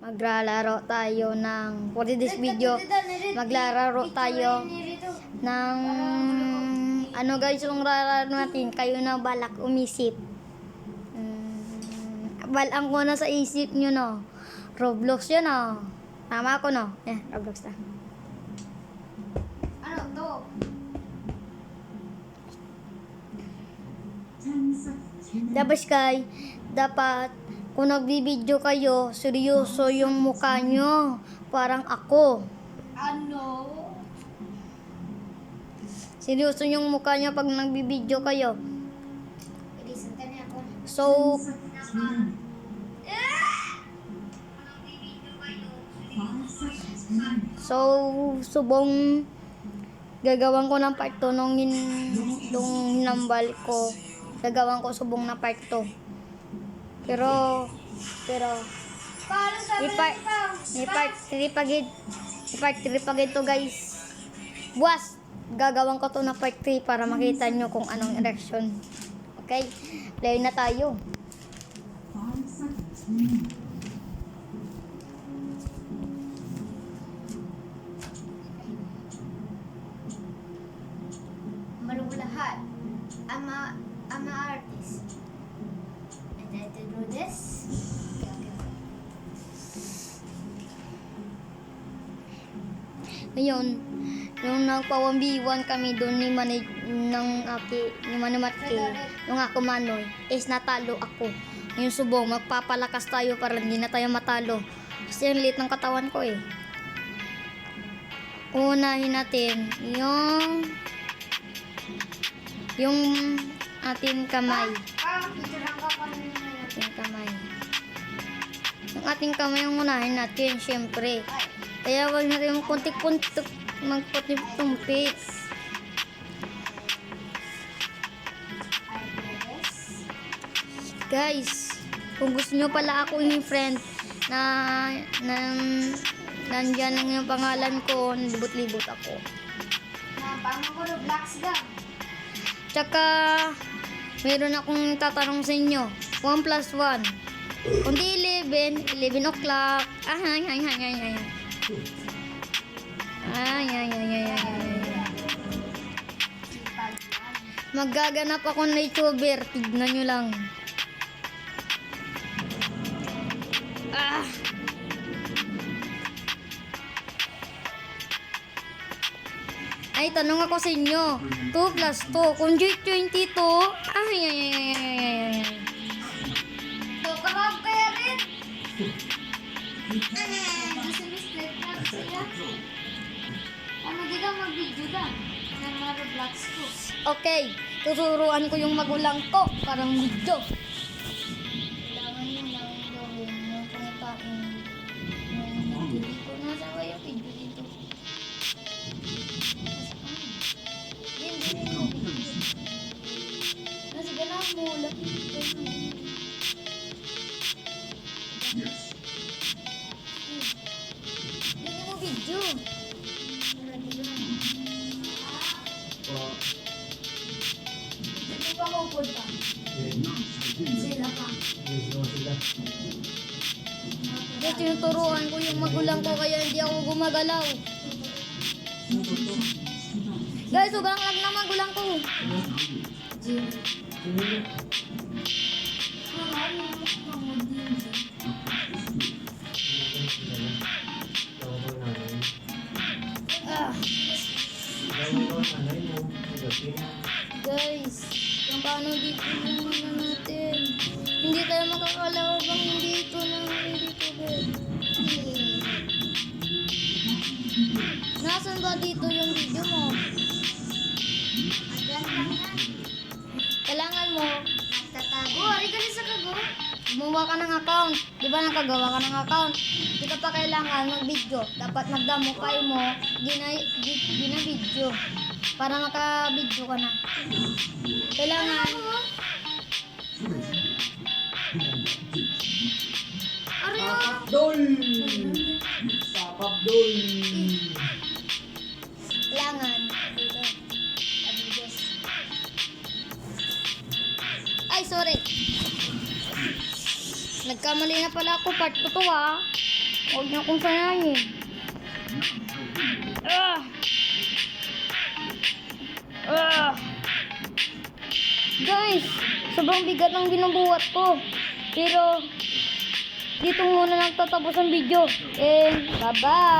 maglalaro tayo ng for this video? Maglalaro tayo ng ano guys yung lalaro natin kayo na balak umisip. Mm, balang ko na sa isip nyo no? Roblox yun no? Tama ako no? Eh Roblox na. Ano to? Dapat kay, dapat kung nagbibideo kayo, seryoso yung mukha nyo. Parang ako. Ano? Seryoso yung mukha nyo pag nagbibideo kayo. So, so, subong gagawan ko ng part 2 nung, hin, nung hinambal ko. Gagawan ko subong na part 2. Pero, pero, May part, may part 3 pagid. May part 3 pagid to guys. Buwas, gagawin ko to na part 3 para makita nyo kung anong erection. Okay? Play na tayo. Malulahat. I'm a, I'm a artist. To do this. Ngayon, nung nagpa-1v1 kami doon ni Manay, ng aki, ni Manamatke, nung ako Manoy, is natalo ako. Ngayon subong, magpapalakas tayo para hindi na tayo matalo. Kasi ang liit ng katawan ko eh. Unahin natin yung yung ating kamay. Ah, picture lang rin. Ating kamay. Yung ating kamay yung unahin natin, syempre. Ay, Kaya wag natin yung kuntik-kuntik magputik-tumpik. I do this. Guys, kung gusto nyo pala ako yung friend na, na nandyan lang yung pangalan ko, libot-libot ako. Na, ko Roblox ka? Tsaka, meron akong tatanong sa inyo. 1 plus 1. Kung di 11, 11 o'clock. Ah, ay, ay, ay, ay, ay. Ay, ay, ay, ay, ay, ay. Magaganap ako na YouTuber. Tignan nyo lang. Ah! Ay, tanong ako sa inyo. 2 plus 2. Kung 22, ay, ay, ay, ay, ay, ay, Okay, tuturuan ko yung magulang ko. Parang video. Ganyan mo video. Hindi pa pupunta. Sila pa. Guys, tinuturuan ko yung magulang ko kaya hindi ako gumagalaw. Guys, sobrang lag na magulang ko. Ah, guys, kung paano dito yung ano natin. Hindi tayo makakalaw bang hindi ito na dito, guys. Nasaan ba dito yung video mo? Kailangan mo, Nagtatago. Oh, ari ka sa kago. gumawa ka ng account. Di ba nakagawa ka ng account? Di ka pa kailangan mag-video. Dapat magdamo file mo, gina, gi- gina-video. Para maka-video ka na. Kailangan, Ari. Papapdol! Papapdol! kailangan. Ay, sorry. Nagkamali na pala ako. Part 2 to ah. Huwag niyo akong sanayin. Ah! Ah! Guys, sobrang bigat ng binubuhat ko. Pero, dito muna nagtatapos ang video. And, bye-bye!